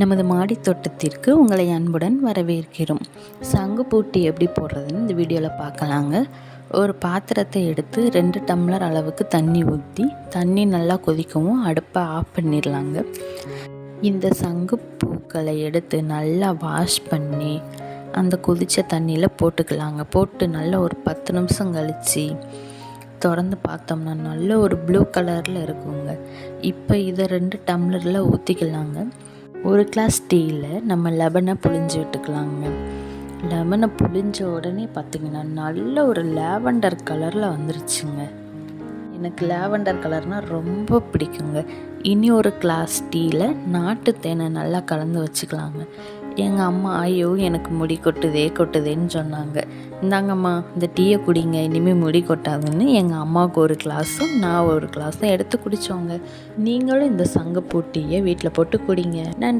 நமது மாடி தோட்டத்திற்கு உங்களை அன்புடன் வரவேற்கிறோம். சங்கு பூட்டி எப்படி போடுறதுன்னு இந்த வீடியோவில் பார்க்கலாங்க. ஒரு பாத்திரத்தை எடுத்து ரெண்டு டம்ளர் அளவுக்கு தண்ணி ஊற்றி தண்ணி நல்லா கொதிக்கவும் அடுப்பை ஆஃப் பண்ணிடலாங்க. இந்த சங்கு பூக்களை எடுத்து நல்லா வாஷ் பண்ணி அந்த கொதித்த தண்ணியில் போட்டுக்கலாங்க. போட்டு நல்லா ஒரு பத்து நிமிஷம் கழித்து திறந்து பார்த்தோம்னா நல்ல ஒரு ப்ளூ கலரில் இருக்குங்க. இப்போ இதை ரெண்டு டம்ளரில் ஊற்றிக்கலாங்க ஒரு கிளாஸ் டீயில் நம்ம லெமனை புழிஞ்சு விட்டுக்கலாங்க. லெமனை புழிஞ்ச உடனே பார்த்திங்கன்னா நல்ல ஒரு லேவண்டர் கலரில் வந்துருச்சுங்க. எனக்கு லேவண்டர் கலர்னால் ரொம்ப பிடிக்குங்க. இனி ஒரு கிளாஸ் டீயில் நாட்டு தேனை நல்லா கலந்து வச்சுக்கலாங்க. எங்கள் அம்மா ஐயோ எனக்கு முடி கொட்டுதே கொட்டுதேன்னு சொன்னாங்க. இந்தாங்கம்மா இந்த டீயை குடிங்க இனிமேல் முடி கொட்டாதுன்னு எங்கள் அம்மாவுக்கு ஒரு கிளாஸும் நான் ஒரு கிளாஸும் எடுத்து குடித்தோங்க நீங்களும் இந்த சங்கப்பூ டீயை வீட்டில் போட்டு குடிங்க. நன்றி